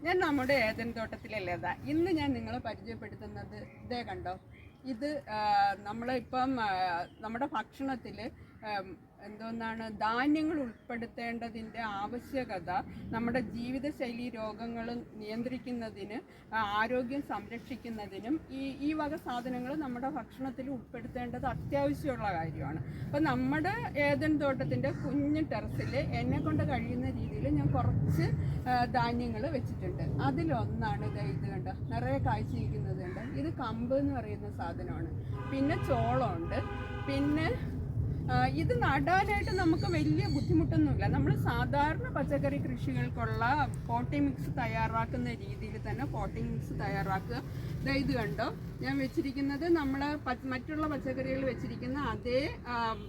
ഞാൻ നമ്മുടെ ഏതൻ തോട്ടത്തിലെ ലത ഇന്ന് ഞാൻ നിങ്ങളെ പരിചയപ്പെടുത്തുന്നത് ഇതേ കണ്ടോ. ഇത് നമ്മളിപ്പം നമ്മുടെ ഭക്ഷണത്തിൽ എന്തോന്നാണ് ധാന്യങ്ങൾ ഉൾപ്പെടുത്തേണ്ടതിന്റെ ആവശ്യകത നമ്മുടെ ജീവിതശൈലി രോഗങ്ങൾ നിയന്ത്രിക്കുന്നതിന് ആരോഗ്യം സംരക്ഷിക്കുന്നതിനും ഈ ഈ വക സാധനങ്ങൾ നമ്മുടെ ഭക്ഷണത്തിൽ ഉൾപ്പെടുത്തേണ്ടത് അത്യാവശ്യമുള്ള കാര്യമാണ്. അപ്പം നമ്മുടെ ഏതൻ തോട്ടത്തിന്റെ കുഞ്ഞ് ടെറസിൽ എന്നെ കൊണ്ട് കഴിയുന്ന രീതിയിൽ ഞാൻ കുറച്ച് ധാന്യങ്ങൾ വെച്ചിട്ടുണ്ട്. അതിലൊന്നാണ് ഇത് ഇത് കണ്ടോ നിറയെ കാഴ്ചയിരിക്കുന്നത് കണ്ടോ? ഇത് കമ്പ് എന്ന് പറയുന്ന സാധനമാണ്. പിന്നെ ചോളമുണ്ട്. പിന്നെ ഇത് നടാനായിട്ട് നമുക്ക് വലിയ ബുദ്ധിമുട്ടൊന്നുമില്ല. നമ്മൾ സാധാരണ പച്ചക്കറി കൃഷികൾക്കുള്ള പോട്ടിംഗ് മിക്സ് തയ്യാറാക്കുന്ന രീതിയിൽ തന്നെ പോട്ടിംഗ് മിക്സ് തയ്യാറാക്കുക. ദാ ഇത് കണ്ടോ? ഞാൻ വെച്ചിരിക്കുന്നത് നമ്മൾ മറ്റുള്ള പച്ചക്കറികൾ വെച്ചിരിക്കുന്ന അതേ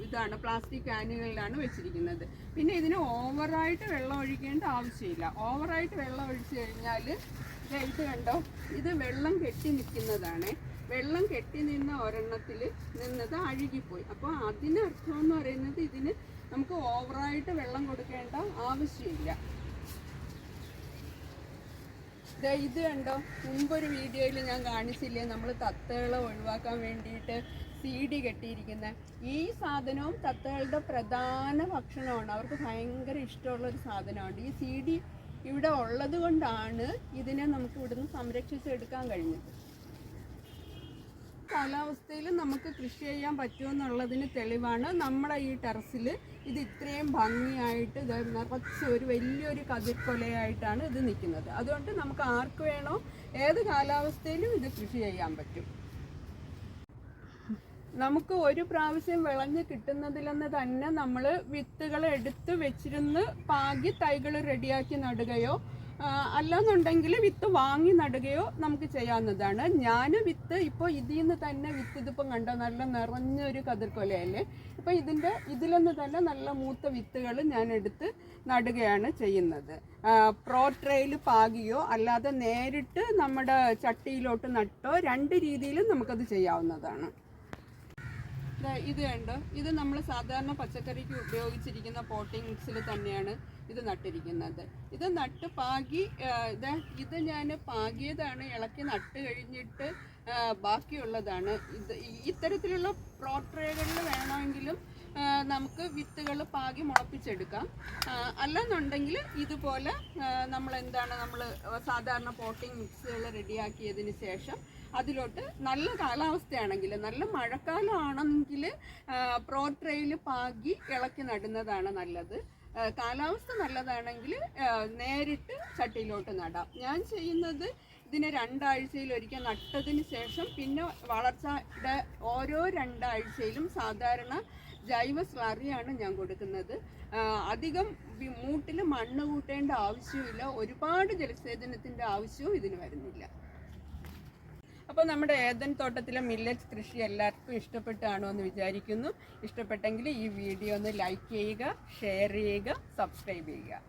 ഇതാണ് പ്ലാസ്റ്റിക് ക്യാനുകളിലാണ് വെച്ചിരിക്കുന്നത്. പിന്നെ ഇതിന് ഓവറായിട്ട് വെള്ളം ഒഴിക്കേണ്ട ആവശ്യമില്ല. ഓവറായിട്ട് വെള്ളം ഒഴിച്ചു കഴിഞ്ഞാൽ ഇത് കണ്ടോ? ഇത് വെള്ളം കെട്ടി നിൽക്കുന്നതാണ്. വെള്ളം കെട്ടി നിന്ന ഒരെണ്ണത്തിൽ നിന്നത് അഴുകിപ്പോയി. അപ്പോൾ അതിനർത്ഥം എന്ന് പറയുന്നത് ഇതിന് നമുക്ക് ഓവറായിട്ട് വെള്ളം കൊടുക്കേണ്ട ആവശ്യമില്ല. ഇത് കണ്ടോ? മുമ്പൊരു വീഡിയോയിൽ ഞാൻ കാണിച്ചില്ലേ? നമ്മൾ തത്തകളെ ഒഴിവാക്കാൻ വേണ്ടിയിട്ട് സീഡി കെട്ടിയിരിക്കുന്ന. ഈ സാധനവും തത്തകളുടെ പ്രധാന ഭക്ഷണമാണ്. അവർക്ക് ഭയങ്കര ഇഷ്ടമുള്ള ഒരു സാധനമാണ്. ഈ സീഡി ഇവിടെ ഉള്ളത് കൊണ്ടാണ് ഇതിനെ നമുക്ക് ഇവിടുന്ന് സംരക്ഷിച്ചെടുക്കാൻ കഴിഞ്ഞത്. കാലാവസ്ഥയിൽ നമുക്ക് കൃഷി ചെയ്യാൻ പറ്റുമെന്നുള്ളതിന് തെളിവാണ്. നമ്മുടെ ഈ ടെറസിൽ ഇത് ഇത്രയും ഭംഗിയായിട്ട് ഇത് നിറച്ച് ഒരു വലിയൊരു കതിർക്കൊലയായിട്ടാണ് ഇത് നിൽക്കുന്നത്. അതുകൊണ്ട് നമുക്ക് ആർക്ക് വേണോ ഏത് കാലാവസ്ഥയിലും ഇത് കൃഷി ചെയ്യാൻ പറ്റും. നമുക്ക് ഒരു പ്രാവശ്യം വിളഞ്ഞ് കിട്ടുന്നതിലെന്ന് തന്നെ നമ്മൾ വിത്തുകൾ എടുത്ത് വെച്ചിരുന്ന് പാകി തൈകൾ റെഡിയാക്കി നടുകയോ അല്ലാന്നുണ്ടെങ്കിൽ വിത്ത് വാങ്ങി നടുകയോ നമുക്ക് ചെയ്യാവുന്നതാണ്. ഞാൻ വിത്ത് ഇപ്പോൾ ഇതിൽ നിന്ന് തന്നെ വിത്ത് ഇതിപ്പം കണ്ടോ നല്ല നിറഞ്ഞൊരു കതിർക്കൊലയല്ലേ? ഇപ്പോൾ ഇതിന്റെ ഇതിലൊന്ന് തന്നെ നല്ല മൂത്ത വിത്തുകൾ ഞാൻ എടുത്ത് നടുകയാണ് ചെയ്യുന്നത്. പ്രോ ട്രെയിൽ പാകിയോ അല്ലാതെ നേരിട്ട് നമ്മുടെ ചട്ടിയിലോട്ട് നട്ടോ രണ്ട് രീതിയിലും നമുക്കത് ചെയ്യാവുന്നതാണ്. ഇത് ഉണ്ട് ഇത് നമ്മൾ സാധാരണ പച്ചക്കറിക്ക് ഉപയോഗിച്ചിരിക്കുന്ന പോട്ടിങ്സിൽ തന്നെയാണ് ഇത് നട്ടിരിക്കുന്നത്. ഇത് നട്ട് പാകി ഇത് ഇത് ഞാൻ പാകിയതാണ് ഇളക്കി നട്ട് കഴിഞ്ഞിട്ട് ബാക്കിയുള്ളതാണ്. ഇത് ഇത്തരത്തിലുള്ള പ്രോട്രേകളിൽ വേണമെങ്കിലും നമുക്ക് വിത്തുകൾ പാകി മുളപ്പിച്ചെടുക്കാം. അല്ലെന്നുണ്ടെങ്കിൽ ഇതുപോലെ നമ്മൾ എന്താണ് നമ്മൾ സാധാരണ പോട്ടിംഗ് മിക്സുകൾ റെഡിയാക്കിയതിന് ശേഷം അതിലോട്ട് നല്ല കാലാവസ്ഥയാണെങ്കിൽ നല്ല മഴക്കാലമാണെങ്കിൽ പ്രോട്രെയിൽ പാകി ഇളക്കി നടുന്നതാണ് നല്ലത്. കാലാവസ്ഥ നല്ലതാണെങ്കിൽ നേരിട്ട് ചട്ടിയിലോട്ട് നടാം. ഞാൻ ചെയ്യുന്നത് ഇതിനെ രണ്ടാഴ്ചയിൽ ഒരിക്കൽ നട്ടതിന് ശേഷം പിന്നെ വളർച്ചയുടെ ഓരോ രണ്ടാഴ്ചയിലും സാധാരണ ജൈവ സ്ലറിയാണ് ഞാൻ കൊടുക്കുന്നത്. അധികം മൂട്ടിൽ മണ്ണ് കൂട്ടേണ്ട ആവശ്യമില്ല. ഒരുപാട് ജലസേചനത്തിന്റെ ആവശ്യവും ഇതിന് വരുന്നില്ല. അപ്പോൾ നമ്മുടെ ഏതൻ തോട്ടത്തിലെ മില്ലറ്റ്സ് കൃഷി എല്ലാവർക്കും ഇഷ്ടപ്പെട്ടാണോ എന്ന് വിചാരിക്കുന്നു. ഇഷ്ടപ്പെട്ടെങ്കിൽ ഈ വീഡിയോ ഒന്ന് ലൈക്ക് ചെയ്യുക ഷെയർ ചെയ്യുക സബ്സ്ക്രൈബ് ചെയ്യുക.